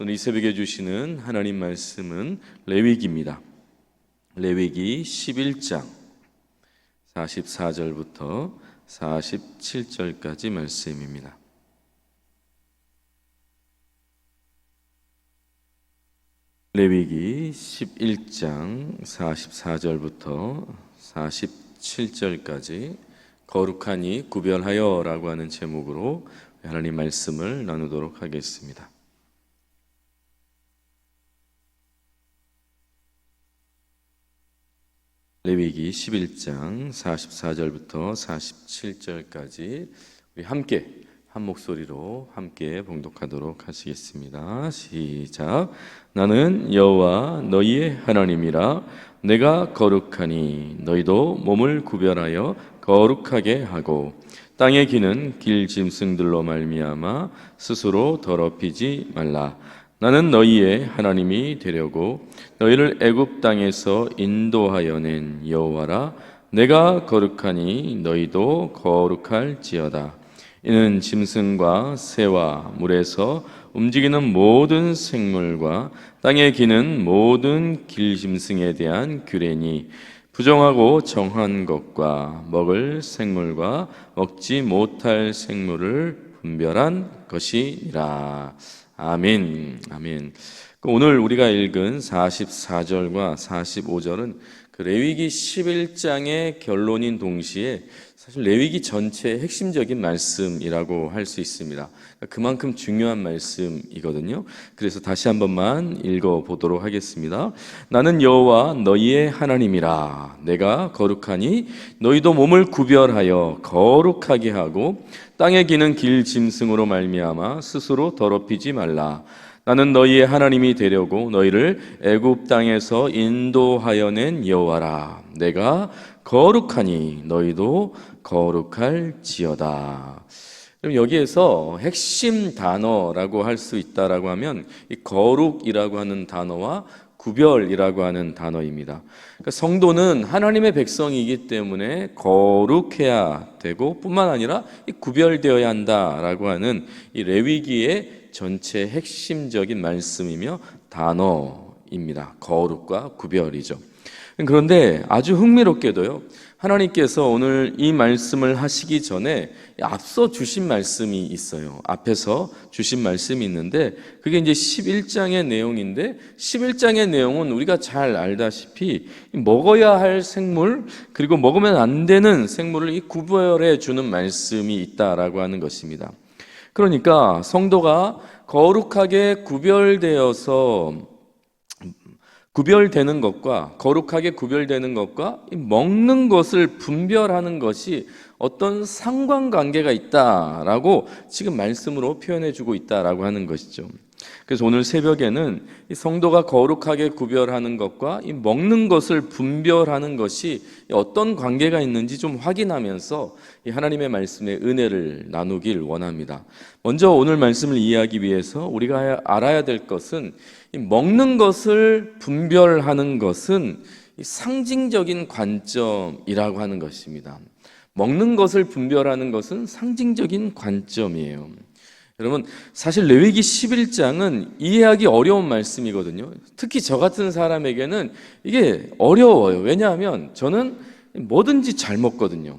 오늘 이 새벽에 주시는 하나님 말씀은 레위기입니다. 레위기 11장 44절부터 47절까지 말씀입니다. 레위기 11장 44절부터 47절까지 거룩하니 구별하여라고 하는 제목으로 하나님 말씀을 나누도록 하겠습니다. 레위기 11장 44절부터 47절까지 우리 함께 한 목소리로 함께 봉독하도록 하시겠습니다. 시작. 나는 여호와 너희의 하나님이라 내가 거룩하니 너희도 몸을 구별하여 거룩하게 하고 땅의 기는 길 짐승들로 말미암아 스스로 더럽히지 말라. 나는 너희의 하나님이 되려고 너희를 애굽 땅에서 인도하여 낸 여호와라. 내가 거룩하니 너희도 거룩할지어다. 이는 짐승과 새와 물에서 움직이는 모든 생물과 땅에 기는 모든 길짐승에 대한 규례니 부정하고 정한 것과 먹을 생물과 먹지 못할 생물을 분별한 것이니라. 아멘. 아멘. 그 오늘 우리가 읽은 44절과 45절은 그 레위기 11장의 결론인 동시에 사실 레위기 전체의 핵심적인 말씀이라고 할 수 있습니다. 그만큼 중요한 말씀이거든요. 그래서 다시 한 번만 읽어 보도록 하겠습니다. 나는 여호와 너희의 하나님이라 내가 거룩하니 너희도 몸을 구별하여 거룩하게 하고 땅에 기는 길 짐승으로 말미암아 스스로 더럽히지 말라. 나는 너희의 하나님이 되려고 너희를 애굽 땅에서 인도하여 낸 여호와라. 내가 거룩하니 너희도 거룩할지어다. 그럼 여기에서 핵심 단어라고 할 수 있다라고 하면 이 거룩이라고 하는 단어와 구별이라고 하는 단어입니다. 그러니까 성도는 하나님의 백성이기 때문에 거룩해야 되고 뿐만 아니라 구별되어야 한다라고 하는 이 레위기의 전체 핵심적인 말씀이며 단어입니다. 거룩과 구별이죠. 그런데 아주 흥미롭게도요. 하나님께서 오늘 이 말씀을 하시기 전에 앞서 주신 말씀이 있어요. 앞에서 주신 말씀이 있는데 그게 이제 11장의 내용인데 11장의 내용은 우리가 잘 알다시피 먹어야 할 생물 그리고 먹으면 안 되는 생물을 이 구별해 주는 말씀이 있다라고 하는 것입니다. 그러니까 성도가 거룩하게 구별되어서 구별되는 것과 거룩하게 구별되는 것과 먹는 것을 분별하는 것이 어떤 상관관계가 있다라고 지금 말씀으로 표현해 주고 있다라고 하는 것이죠. 그래서 오늘 새벽에는 이 성도가 거룩하게 구별하는 것과 이 먹는 것을 분별하는 것이 어떤 관계가 있는지 좀 확인하면서 이 하나님의 말씀의 은혜를 나누길 원합니다. 먼저 오늘 말씀을 이해하기 위해서 우리가 알아야 될 것은 이 먹는 것을 분별하는 것은 상징적인 관점이라고 하는 것입니다. 먹는 것을 분별하는 것은 상징적인 관점이에요. 여러분 사실 레위기 11장은 이해하기 어려운 말씀이거든요. 특히 저 같은 사람에게는 이게 어려워요. 왜냐하면 저는 뭐든지 잘 먹거든요.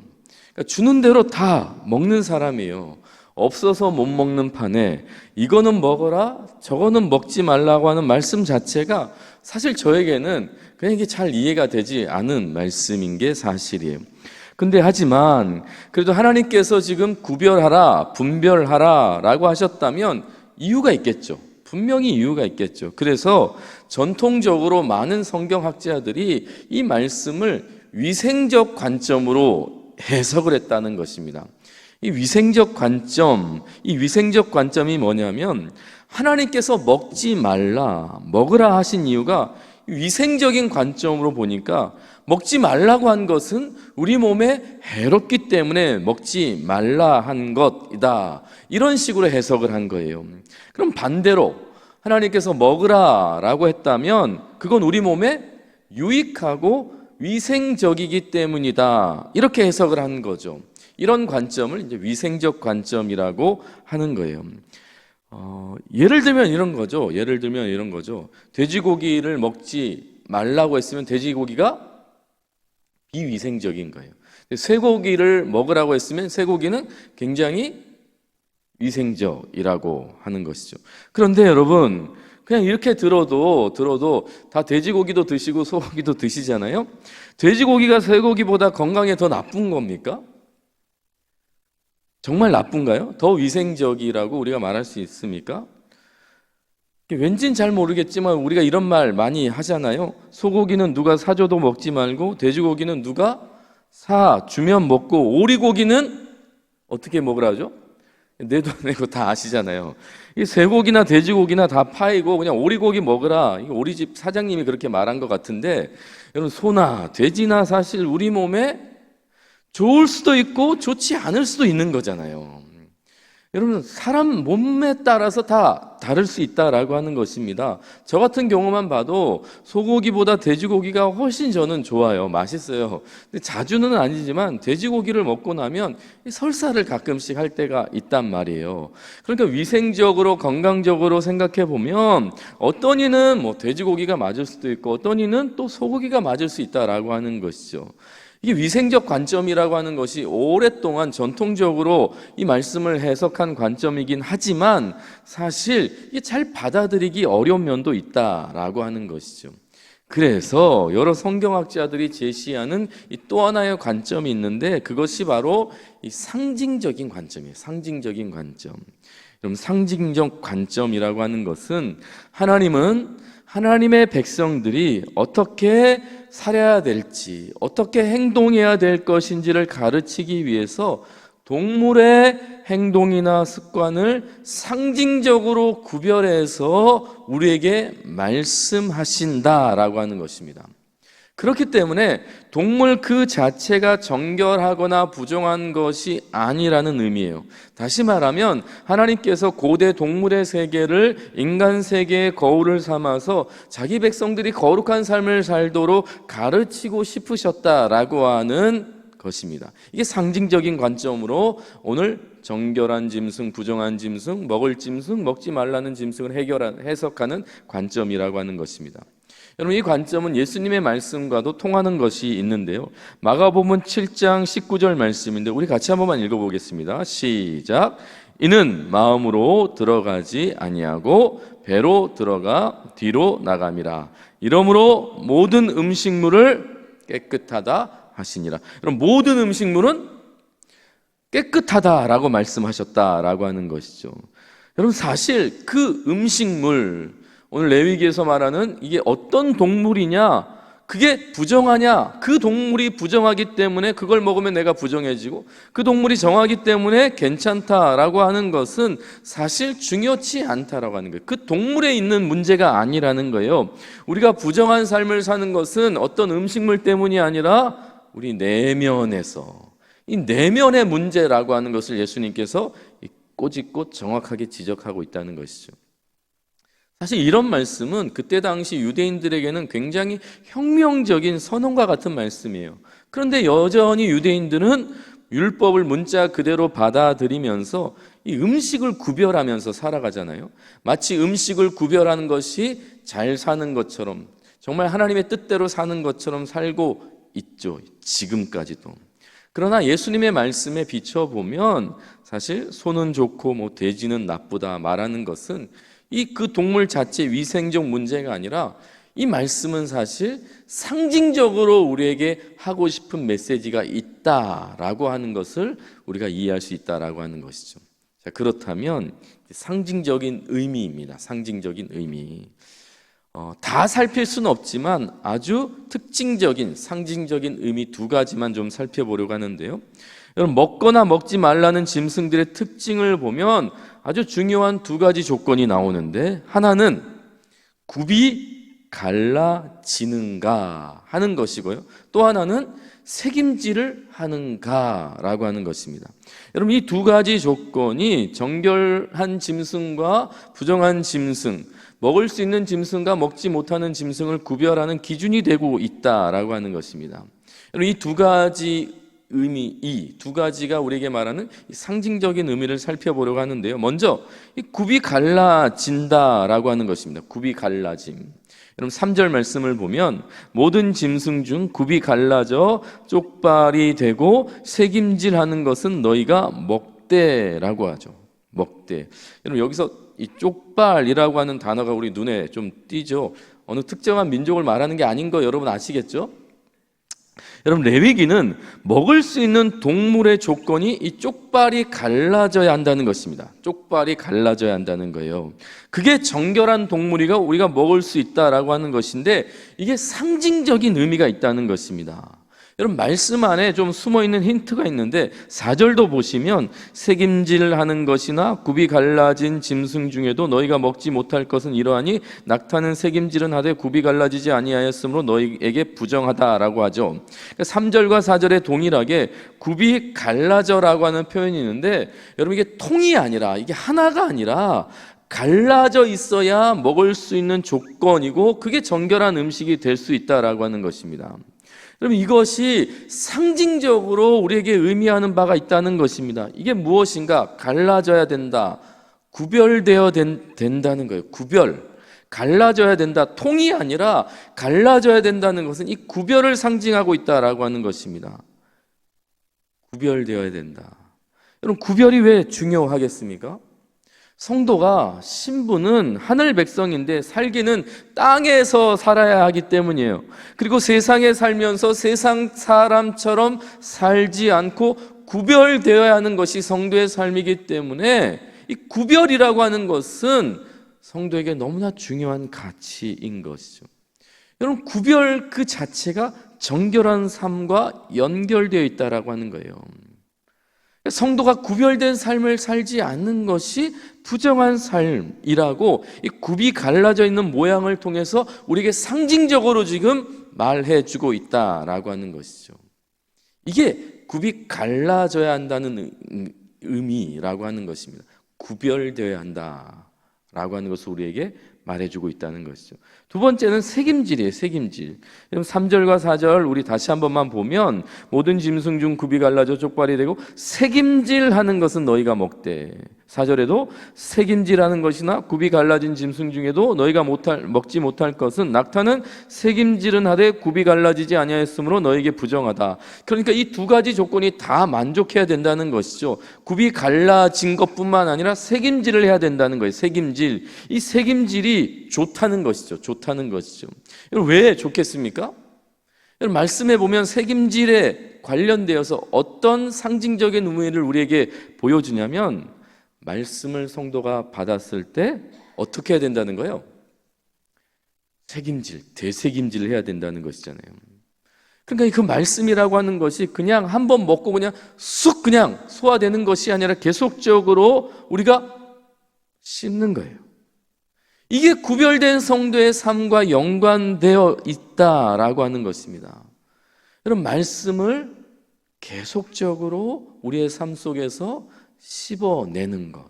그러니까 주는 대로 다 먹는 사람이에요. 없어서 못 먹는 판에 이거는 먹어라, 저거는 먹지 말라고 하는 말씀 자체가 사실 저에게는 그냥 이게 잘 이해가 되지 않은 말씀인 게 사실이에요. 근데 하지만 그래도 하나님께서 지금 구별하라, 분별하라 라고 하셨다면 이유가 있겠죠. 분명히 이유가 있겠죠. 그래서 전통적으로 많은 성경학자들이 이 말씀을 위생적 관점으로 해석을 했다는 것입니다. 이 위생적 관점, 이 위생적 관점이 뭐냐면 하나님께서 먹지 말라, 먹으라 하신 이유가 위생적인 관점으로 보니까 먹지 말라고 한 것은 우리 몸에 해롭기 때문에 먹지 말라 한 것이다. 이런 식으로 해석을 한 거예요. 그럼 반대로 하나님께서 먹으라 라고 했다면 그건 우리 몸에 유익하고 위생적이기 때문이다. 이렇게 해석을 한 거죠. 이런 관점을 이제 위생적 관점이라고 하는 거예요. 어, 예를 들면 이런 거죠. 예를 들면 이런 거죠. 돼지고기를 먹지 말라고 했으면 돼지고기가 비위생적인 거예요. 쇠고기를 먹으라고 했으면 쇠고기는 굉장히 위생적이라고 하는 것이죠. 그런데 여러분, 그냥 이렇게 들어도 들어도 다 돼지고기도 드시고 소고기도 드시잖아요. 돼지고기가 쇠고기보다 건강에 더 나쁜 겁니까? 정말 나쁜가요? 더 위생적이라고 우리가 말할 수 있습니까? 왠진 잘 모르겠지만 우리가 이런 말 많이 하잖아요. 소고기는 누가 사줘도 먹지 말고 돼지고기는 누가 사 주면 먹고 오리고기는 어떻게 먹으라죠? 내도 안 내고 다 아시잖아요. 이 쇠고기나 돼지고기나 다 파이고 그냥 오리고기 먹으라. 이 오리집 사장님이 그렇게 말한 것 같은데 여러분 소나 돼지나 사실 우리 몸에 좋을 수도 있고 좋지 않을 수도 있는 거잖아요. 여러분 사람 몸에 따라서 다 다를 수 있다라고 하는 것입니다. 저 같은 경우만 봐도 소고기보다 돼지고기가 훨씬 저는 좋아요. 맛있어요. 근데 자주는 아니지만 돼지고기를 먹고 나면 이 설사를 가끔씩 할 때가 있단 말이에요. 그러니까 위생적으로 건강적으로 생각해 보면 어떤 이는 뭐 돼지고기가 맞을 수도 있고 어떤 이는 또 소고기가 맞을 수 있다라고 하는 것이죠. 이게 위생적 관점이라고 하는 것이 오랫동안 전통적으로 이 말씀을 해석한 관점이긴 하지만 사실 이게 잘 받아들이기 어려운 면도 있다라고 하는 것이죠. 그래서 여러 성경학자들이 제시하는 이또 하나의 관점이 있는데 그것이 바로 이 상징적인 관점이에요. 상징적인 관점. 그럼 상징적 관점이라고 하는 것은 하나님은 하나님의 백성들이 어떻게 살아야 될지, 어떻게 행동해야 될 것인지를 가르치기 위해서 동물의 행동이나 습관을 상징적으로 구별해서 우리에게 말씀하신다라고 하는 것입니다. 그렇기 때문에 동물 그 자체가 정결하거나 부정한 것이 아니라는 의미예요. 다시 말하면 하나님께서 고대 동물의 세계를 인간 세계의 거울을 삼아서 자기 백성들이 거룩한 삶을 살도록 가르치고 싶으셨다라고 하는 것입니다. 이게 상징적인 관점으로 오늘 정결한 짐승, 부정한 짐승, 먹을 짐승, 먹지 말라는 짐승을 해결한 해석하는 관점이라고 하는 것입니다. 여러분 이 관점은 예수님의 말씀과도 통하는 것이 있는데요. 마가복음 7장 19절 말씀인데 우리 같이 한 번만 읽어 보겠습니다. 시작. 이는 마음으로 들어가지 아니하고 배로 들어가 뒤로 나감이라. 이러므로 모든 음식물을 깨끗하다 하시니라. 그럼 모든 음식물은 깨끗하다라고 말씀하셨다라고 하는 것이죠. 여러분 사실 그 음식물 오늘 레위기에서 말하는 이게 어떤 동물이냐? 그게 부정하냐? 그 동물이 부정하기 때문에 그걸 먹으면 내가 부정해지고 그 동물이 정하기 때문에 괜찮다라고 하는 것은 사실 중요치 않다라고 하는 거예요. 그 동물에 있는 문제가 아니라는 거예요. 우리가 부정한 삶을 사는 것은 어떤 음식물 때문이 아니라 우리 내면에서. 이 내면의 문제라고 하는 것을 예수님께서 꼬집고 정확하게 지적하고 있다는 것이죠 사실 이런 말씀은 그때 당시 유대인들에게는 굉장히 혁명적인 선언과 같은 말씀이에요. 그런데 여전히 유대인들은 율법을 문자 그대로 받아들이면서 이 음식을 구별하면서 살아가잖아요. 마치 음식을 구별하는 것이 잘 사는 것처럼 정말 하나님의 뜻대로 사는 것처럼 살고 있죠. 지금까지도. 그러나 예수님의 말씀에 비춰보면 사실 소는 좋고 뭐 돼지는 나쁘다 말하는 것은 이 그 동물 자체 위생적 문제가 아니라 이 말씀은 사실 상징적으로 우리에게 하고 싶은 메시지가 있다라고 하는 것을 우리가 이해할 수 있다라고 하는 것이죠. 자, 그렇다면 상징적인 의미입니다. 상징적인 의미. 어, 다 살필 수는 없지만 아주 특징적인 상징적인 의미 두 가지만 좀 살펴보려고 하는데요. 여러분 먹거나 먹지 말라는 짐승들의 특징을 보면 아주 중요한 두 가지 조건이 나오는데 하나는 굽이 갈라지는가 하는 것이고요. 또 하나는 책임질을 하는가라고 하는 것입니다. 여러분 이 두 가지 조건이 정결한 짐승과 부정한 짐승, 먹을 수 있는 짐승과 먹지 못하는 짐승을 구별하는 기준이 되고 있다라고 하는 것입니다. 여러분 이 두 가지 의미 이 두 가지가 우리에게 말하는 이 상징적인 의미를 살펴보려고 하는데요. 먼저 이 굽이 갈라진다라고 하는 것입니다. 굽이 갈라짐. 여러분 3절 말씀을 보면 모든 짐승 중 굽이 갈라져 쪽발이 되고 새김질하는 것은 너희가 먹대라고 하죠. 먹대. 여러분 여기서 이 쪽발이라고 하는 단어가 우리 눈에 좀 띄죠. 어느 특정한 민족을 말하는 게 아닌 거 여러분 아시겠죠? 여러분 레위기는 먹을 수 있는 동물의 조건이 이 쪽발이 갈라져야 한다는 것입니다. 쪽발이 갈라져야 한다는 거예요. 그게 정결한 동물이가 우리가 먹을 수 있다라고 하는 것인데 이게 상징적인 의미가 있다는 것입니다. 여러분 말씀 안에 좀 숨어 있는 힌트가 있는데 4절도 보시면 색임질하는 것이나 굽이 갈라진 짐승 중에도 너희가 먹지 못할 것은 이러하니 낙타는 색임질은 하되 굽이 갈라지지 아니하였으므로 너희에게 부정하다라고 하죠. 3절과 4절에 동일하게 굽이 갈라져라고 하는 표현이 있는데 여러분 이게 통이 아니라 이게 하나가 아니라 갈라져 있어야 먹을 수 있는 조건이고 그게 정결한 음식이 될 수 있다라고 하는 것입니다. 여러분 이것이 상징적으로 우리에게 의미하는 바가 있다는 것입니다. 이게 무엇인가? 갈라져야 된다. 구별되어 된, 된다는 거예요. 구별. 갈라져야 된다. 통이 아니라 갈라져야 된다는 것은 이 구별을 상징하고 있다라고 하는 것입니다. 구별되어야 된다. 여러분 구별이 왜 중요하겠습니까? 성도가 신부는 하늘 백성인데 살기는 땅에서 살아야 하기 때문이에요. 그리고 세상에 살면서 세상 사람처럼 살지 않고 구별되어야 하는 것이 성도의 삶이기 때문에 이 구별이라고 하는 것은 성도에게 너무나 중요한 가치인 것이죠. 여러분 구별 그 자체가 정결한 삶과 연결되어 있다라고 하는 거예요. 성도가 구별된 삶을 살지 않는 것이 부정한 삶이라고 이 굽이 갈라져 있는 모양을 통해서 우리에게 상징적으로 지금 말해 주고 있다라고 하는 것이죠. 이게 굽이 갈라져야 한다는 의미라고 하는 것입니다. 구별되어야 한다라고 하는 것을 우리에게 말해 주고 있다는 것이죠. 두 번째는 책임질이에요, 책임질. 그럼 3절과 4절 우리 다시 한 번만 보면 모든 짐승 중 굽이 갈라져 쪽발이 되고 책임질 하는 것은 너희가 먹되 4절에도 색임질하는 것이나 굽이 갈라진 짐승 중에도 너희가 못할 먹지 못할 것은 낙타는 색임질은 하되 굽이 갈라지지 아니하였으므로 너에게 부정하다. 그러니까 이 두 가지 조건이 다 만족해야 된다는 것이죠. 굽이 갈라진 것뿐만 아니라 색임질을 해야 된다는 거예요. 색임질. 이 색임질이 좋다는 것이죠. 좋다는 것이죠. 왜 좋겠습니까? 말씀해 보면 색임질에 관련되어서 어떤 상징적인 의미를 우리에게 보여주냐면 말씀을 성도가 받았을 때 어떻게 해야 된다는 거예요? 책임질, 대책임질을 해야 된다는 것이잖아요. 그러니까 그 말씀이라고 하는 것이 그냥 한 번 먹고 그냥 쑥 그냥 소화되는 것이 아니라 계속적으로 우리가 씹는 거예요. 이게 구별된 성도의 삶과 연관되어 있다라고 하는 것입니다. 여러분 말씀을 계속적으로 우리의 삶 속에서 씹어내는 것.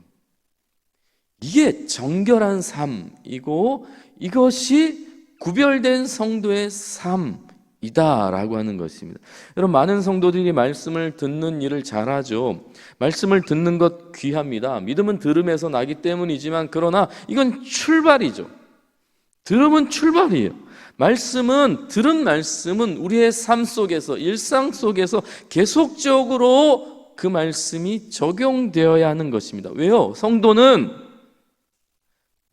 이게 정결한 삶이고 이것이 구별된 성도의 삶 이다라고 하는 것입니다. 여러분 많은 성도들이 말씀을 듣는 일을 잘하죠. 말씀을 듣는 것 귀합니다. 믿음은 들음에서 나기 때문이지만 그러나 이건 출발이죠. 들음은 출발이에요. 말씀은 들은 말씀은 우리의 삶 속에서 일상 속에서 계속적으로 그 말씀이 적용되어야 하는 것입니다. 왜요? 성도는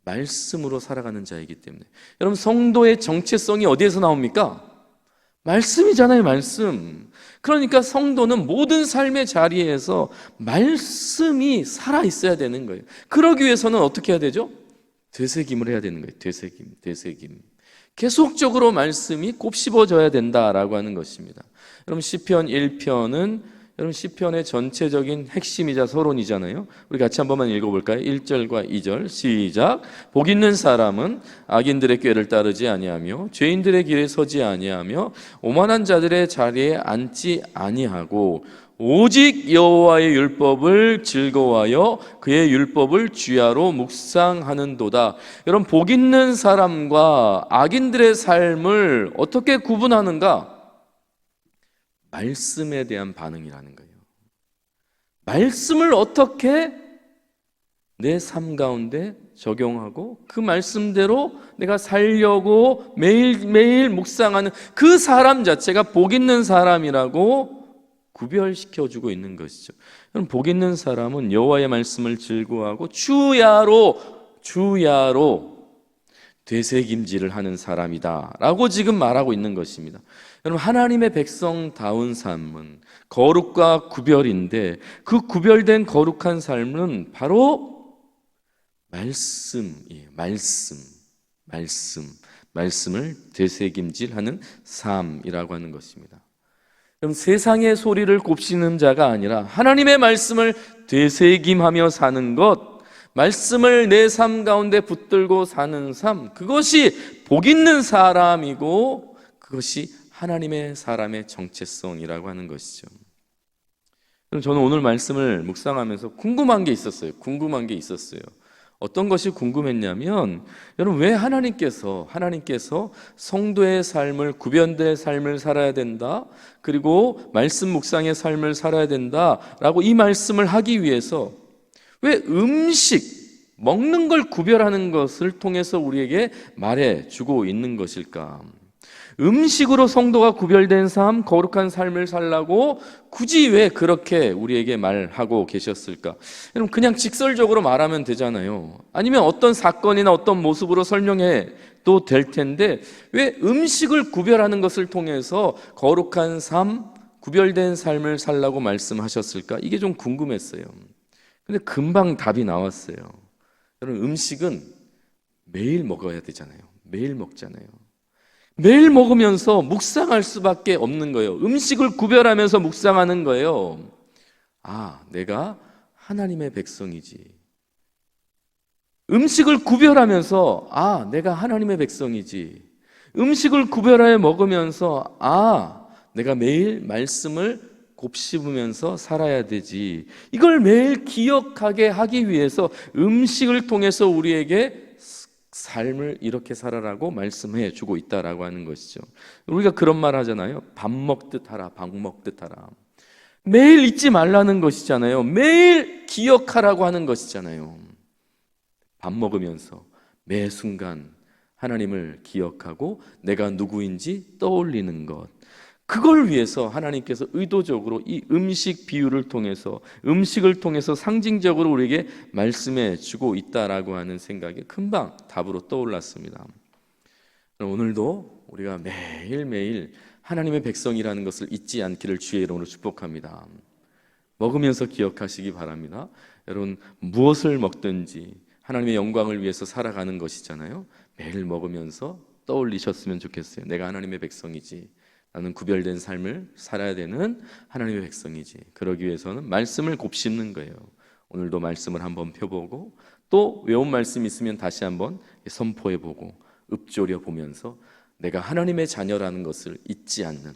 말씀으로 살아가는 자이기 때문에. 여러분, 성도의 정체성이 어디에서 나옵니까? 말씀이잖아요, 말씀. 그러니까 성도는 모든 삶의 자리에서 말씀이 살아 있어야 되는 거예요. 그러기 위해서는 어떻게 해야 되죠? 되새김을 해야 되는 거예요. 되새김, 되새김. 계속적으로 말씀이 곱씹어져야 된다라고 하는 것입니다. 여러분 시편 1편은 여러분 시편의 전체적인 핵심이자 서론이잖아요. 우리 같이 한 번만 읽어 볼까요? 1절과 2절 시작. 복 있는 사람은 악인들의 꾀를 따르지 아니하며 죄인들의 길에 서지 아니하며 오만한 자들의 자리에 앉지 아니하고 오직 여호와의 율법을 즐거워하여 그의 율법을 주야로 묵상하는도다. 여러분 복 있는 사람과 악인들의 삶을 어떻게 구분하는가? 말씀에 대한 반응이라는 거예요. 말씀을 어떻게 내 삶 가운데 적용하고 그 말씀대로 내가 살려고 매일매일 묵상하는 그 사람 자체가 복 있는 사람이라고 구별시켜 주고 있는 것이죠. 여러분 복 있는 사람은 여호와의 말씀을 즐거워하고 주야로 주야로 되새김질을 하는 사람이다라고 지금 말하고 있는 것입니다. 여러분 하나님의 백성다운 삶은 거룩과 구별인데 그 구별된 거룩한 삶은 바로 말씀이에요. 말씀, 말씀, 말씀을 되새김질하는 삶이라고 하는 것입니다. 그럼 세상의 소리를 곱씹는 자가 아니라 하나님의 말씀을 되새김하며 사는 것, 말씀을 내 삶 가운데 붙들고 사는 삶, 그것이 복 있는 사람이고 그것이 하나님의 사람의 정체성이라고 하는 것이죠. 그럼 저는 오늘 말씀을 묵상하면서 궁금한 게 있었어요. 궁금한 게 있었어요. 어떤 것이 궁금했냐면 여러분 왜 하나님께서 하나님께서 성도의 삶을 구변된 삶을 살아야 된다. 그리고 말씀 묵상의 삶을 살아야 된다라고 이 말씀을 하기 위해서 왜 음식 먹는 걸 구별하는 것을 통해서 우리에게 말해 주고 있는 것일까? 음식으로 성도가 구별된 삶, 거룩한 삶을 살라고 굳이 왜 그렇게 우리에게 말하고 계셨을까? 여러분, 그냥 직설적으로 말하면 되잖아요. 아니면 어떤 사건이나 어떤 모습으로 설명해 도 될 텐데, 왜 음식을 구별하는 것을 통해서 거룩한 삶, 구별된 삶을 살라고 말씀하셨을까? 이게 좀 궁금했어요. 근데 금방 답이 나왔어요. 여러분, 음식은 매일 먹어야 되잖아요. 매일 먹잖아요. 매일 먹으면서 묵상할 수밖에 없는 거예요. 음식을 구별하면서 묵상하는 거예요. 아, 내가 하나님의 백성이지. 음식을 구별하면서 아, 내가 하나님의 백성이지. 음식을 구별하여 먹으면서 아, 내가 매일 말씀을 곱씹으면서 살아야 되지. 이걸 매일 기억하게 하기 위해서 음식을 통해서 우리에게 삶을 이렇게 살아라고 말씀해 주고 있다라고 하는 것이죠. 우리가 그런 말 하잖아요. 밥 먹듯 하라, 밥 먹듯 하라. 매일 잊지 말라는 것이잖아요. 매일 기억하라고 하는 것이잖아요. 밥 먹으면서 매 순간 하나님을 기억하고 내가 누구인지 떠올리는 것. 그걸 위해서 하나님께서 의도적으로 이 음식 비유를 통해서 음식을 통해서 상징적으로 우리에게 말씀해 주고 있다라고 하는 생각이 금방 답으로 떠올랐습니다. 오늘도 우리가 매일매일 하나님의 백성이라는 것을 잊지 않기를 주의 이름으로 축복합니다. 먹으면서 기억하시기 바랍니다. 여러분 무엇을 먹든지 하나님의 영광을 위해서 살아가는 것이잖아요. 매일 먹으면서 떠올리셨으면 좋겠어요. 내가 하나님의 백성이지. 나는 구별된 삶을 살아야 되는 하나님의 백성이지. 그러기 위해서는 말씀을 곱씹는 거예요. 오늘도 말씀을 한번 펴보고 또 외운 말씀 있으면 다시 한번 선포해 보고 읊조려 보면서 내가 하나님의 자녀라는 것을 잊지 않는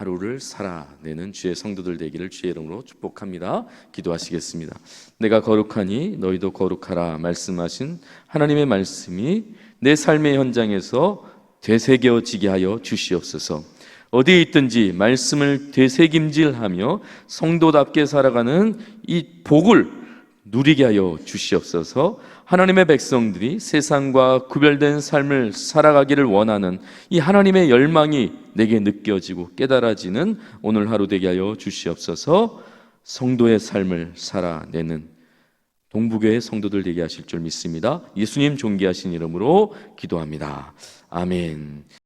하루를 살아내는 주의 성도들 되기를 주의 이름으로 축복합니다. 기도하시겠습니다. 내가 거룩하니 너희도 거룩하라 말씀하신 하나님의 말씀이 내 삶의 현장에서 되새겨지게 하여 주시옵소서. 어디에 있든지 말씀을 되새김질하며 성도답게 살아가는 이 복을 누리게 하여 주시옵소서. 하나님의 백성들이 세상과 구별된 삶을 살아가기를 원하는 이 하나님의 열망이 내게 느껴지고 깨달아지는 오늘 하루 되게 하여 주시옵소서. 성도의 삶을 살아내는 동북교의 성도들 되게 하실 줄 믿습니다. 예수님 존귀하신 이름으로 기도합니다. 아멘.